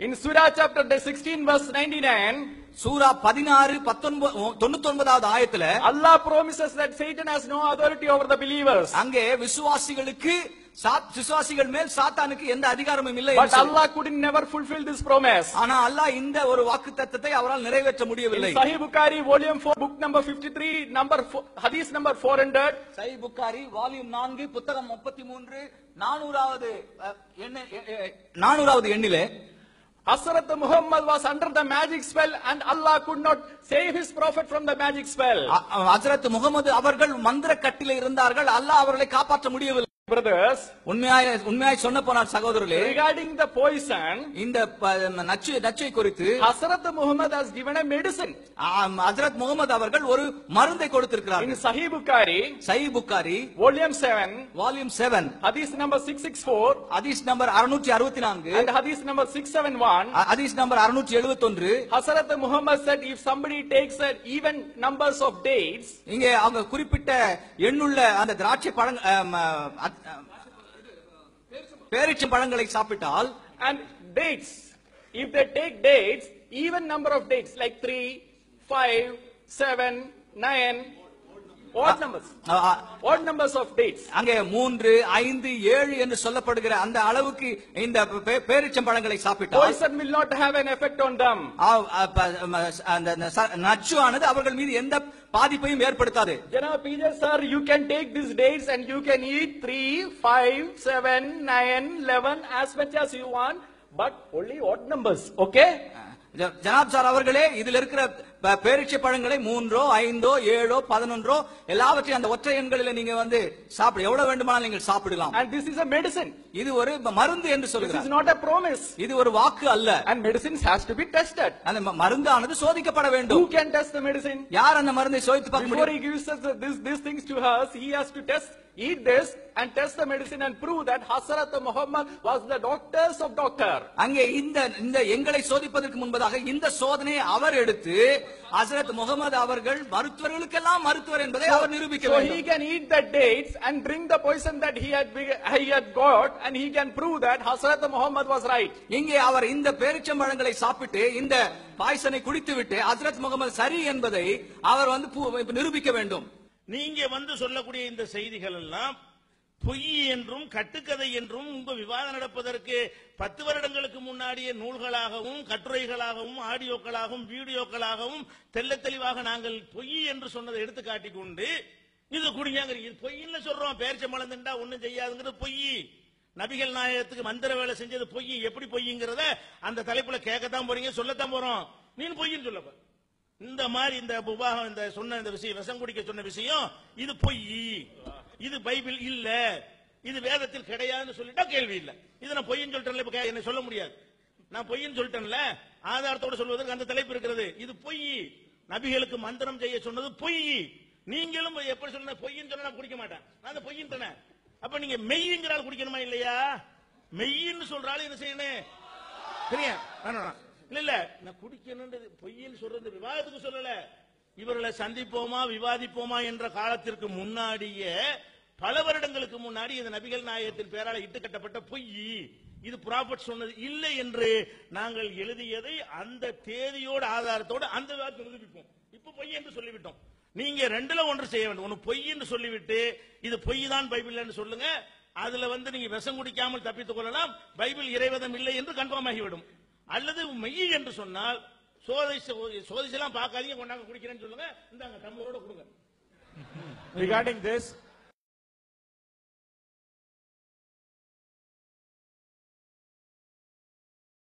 In Surah chapter 16 verse 99, சூரா பதினாறு தொண்ணூத்தி ஒன்பதாவது ஆயத்துல Allah promises that Satan has no authority over the believers. அங்கே விசுவாசிகளுக்கு சாத்- விசுவாசிகள் மேல் சாத்தானுக்கு எந்த அதிகாரமும் இல்லை சொல்லி- Allah couldn't never fulfill this promise. ஆனா அல்லாஹ் இந்த ஒரு வாக்கு தத்தத்தை அவரால் நிறைவேற்ற முடியவில்லை Sahih Bukhari, volume 4, book number 53, number four, hadith number 400, சை புக்காரி வால்யூம் நான்கு புத்தகம் முப்பத்தி மூன்று நானூறாவது எண்ண நானூறாவது எண்ணிலே Hazrat Muhammad was under the magic spell and Allah could not save his prophet from the magic spell. ஹசரத் முகமது அவர்கள் மந்திர கட்டில இருந்தார்கள் அல்லாஹ் அவர்களை காப்பாற்ற முடியவில்லை Brothers, உண்மையாய் உண்மையாய் சொன்ன போனார் சகோதரர்களே regarding the poison, இந்த நச்சு நச்சை குறித்து Muhammad has given a medicine. ஆம், ஹசரத் முகமது அவர்கள் ஒரு மருந்தை In கொடுத்திருக்கிறார்கள் Sahih Bukhari, சை Bukhari volume 7, volume seven hadith number 664 ஹதீஸ் நம்பர் அறுநூற்றி அறுபத்தி நான்கு and hadith number 671, ஹதீஸ் நம்பர் அறுநூற்றி எழுபத்தி ஒன்று Hazrat Muhammad said if somebody takes an even numbers of dates, இங்கே அவங்க குறிப்பிட்ட எண்ணுள்ள அந்த திராட்சை பழங்க ஆம், அ- அ- பேரீச்சம் பழங்களை சாப்பிட்டால் and dates, if they take dates, even number of dates like 3, 5, 7, 9, odd numbers, odd numbers of dates. அங்கே மூன்று ஐந்து ஏழு என்று சொல்லப்படுகிற அந்த அளவுக்கு இந்த பே- பேரீச்சம் பழங்களை சாப்பிட்டால் Poison will not have an effect on them. அந்த நச்சு ஆனது அவர்கள் மீது எந்த பாதிப்பையும் ஏற்படுத்தாது Janab PJ sir, you can take these dates and you can eat 3, 5, 7, 9, 11 as much as you want, but only odd numbers, okay? ஜ- ஜனாப் சார் அவர்களே இதுல இருக்கிற பேரிச்சை பழங்களை மூன்றோ ஐந்தோ ஏழோ பதினொன்றோ எல்லாவற்றையும் அந்த ஒற்றை எண்களில நீங்க வந்து சாப்பிட எவ்வளவு வேண்டுமானாலும் நீங்கள் சாப்பிடலாம் And this is a medicine. இது ஒரு மருந்து என்று is சொல்லுகிறார் not a promise. இது ஒரு வாக்கு அல்ல And medicines has to be tested. அந்த மருந்தானது சோதிக்கப்பட வேண்டும் Who can test the medicine? யார் அந்த மருந்தை சோதித்து பார்க்க முடியும் he gives us the- this, these things to us, he has to test, eat this and test the medicine and prove that Hazrat Muhammad was the doctors of doctor. அங்கே இந்த இந்த எங்களை சோதிப்பதற்கு முன்பதாக இந்த சோதனையை அவர் எடுத்து ஹசரத் முகமது அவர்கள் மருத்துவர்களுக்கெல்லாம் மருத்துவர் என்பதை அவர் நிரூபிக்க So he வேண்டும் can eat the dates and drink the poison that he had, he had got and he can prove that Hazrat Muhammad was right. இங்கே அவர் இந்த பேரிச்சம்பழங்களை சாப்பிட்டு இந்த பாய்சனை குடித்துவிட்டு ஹசரத் முகமது சரி என்பதை அவர் வந்து நிரூபிக்க வேண்டும். நீங்க வந்து சொல்லக்கூடிய இந்த செய்திகள் எல்லாம் பொய் என்றும் கட்டுக்கதை என்றும் உங்க விவாதம் நடப்பதற்கு பத்து வருடங்களுக்கு முன்னாடியே நூல்களாகவும் கட்டுரைகளாகவும் ஆடியோக்களாகவும் வீடியோக்களாகவும் தெள்ளத் தெளிவாக நாங்கள் பொய் என்று சொன்னதை எடுத்து காட்டிக் கொண்டு இது குடிங்கிறீங்க இது பொய்ன்னு சொல்றோம். பேரிச்சம்பழம் திண்டா ஒண்ணும் செய்யாதுங்கிறது பொய். நபிகள் நாயகத்துக்கு மந்திர வேலை செஞ்சது பொய் எப்படி பொய்ங்கிறத அந்த தலைப்புல கேட்கத்தான் போறீங்க சொல்லத்தான் போறோம். நீ பொய்ன்னு சொல்லப்ப இந்த மாதிரி இந்த உபாகம் இந்த சொன்ன இந்த விஷயம் விஷம் குடிக்க சொன்ன விஷயம் இது பொய். இது பைபிள் இல்ல. இது வேதத்தில் கிடையாதுன்னு சொல்லிட்டா கேள்வி இல்ல. இது நான் பொய்ன்னு சொல்லிட்டேன்ல இப்ப என்ன சொல்ல முடியாது. நான் பொய்ன்னு சொல்லிட்டேன்ல ஆதாரத்தோட சொல்வதற்கு அந்த தலைப்பு இருக்கிறது. இது பொய். நபிகளுக்கு மந்திரம் செய்ய சொன்னது பொய். நீங்களும் எப்படி சொன்ன பொய்ன்னு சொன்னா நான் குடிக்க மாட்டேன். நான் அந்த பொய்யின் அப்ப நீங்க மெய்ங்கிறால் குடிக்கணுமா இல்லையா? மெய்ன்னு சொல்றாலும் என்ன செய்யணும்? சரியா? இல்ல இல்ல. நான் குடிக்கணும்ன்றது பொய்ன்னு சொல்றது விவாதத்துக்கு சொல்லல. இவர்களை சந்திப்போமா விவாதிப்போமா என்ற காலத்திற்கு முன்னாடியே பல வருடங்களுக்கு முன்னாடி இந்த நபிகள் நாயகத்தின் பேரால் இட்டு கட்டப்பட்ட பொய். இது ப்ராஃபட் சொன்னது இல்லை என்று நாங்கள் எழுதியதை அந்த தேதியோட ஆதாரத்தோட அந்த விவாதத்தை நிரூபிப்போம். இப்ப பொய் என்று சொல்லிவிட்டோம். நீங்க ரெண்டுல ஒன்று செய்ய வேண்டும். ஒன்று பொய்ன்னு சொல்லிவிட்டு இது பொய் தான் பைபிள் சொல்லுங்க. அதுல வந்து நீங்க விஷம் குடிக்காமல் தப்பித்துக் கொள்ளலாம். பைபிள் இறைவதம் இல்லை என்று கன்ஃபார்ம் ஆகிவிடும். அல்லது மெய் என்று சொன்னால் சோதிச்சு சோதிச்செல்லாம் பார்க்காதீங்க கொண்டாங்க குடிக்கிறேன்னு சொல்லுங்க. இந்தாங்க டம்ளரோட கொடுங்க. Regarding this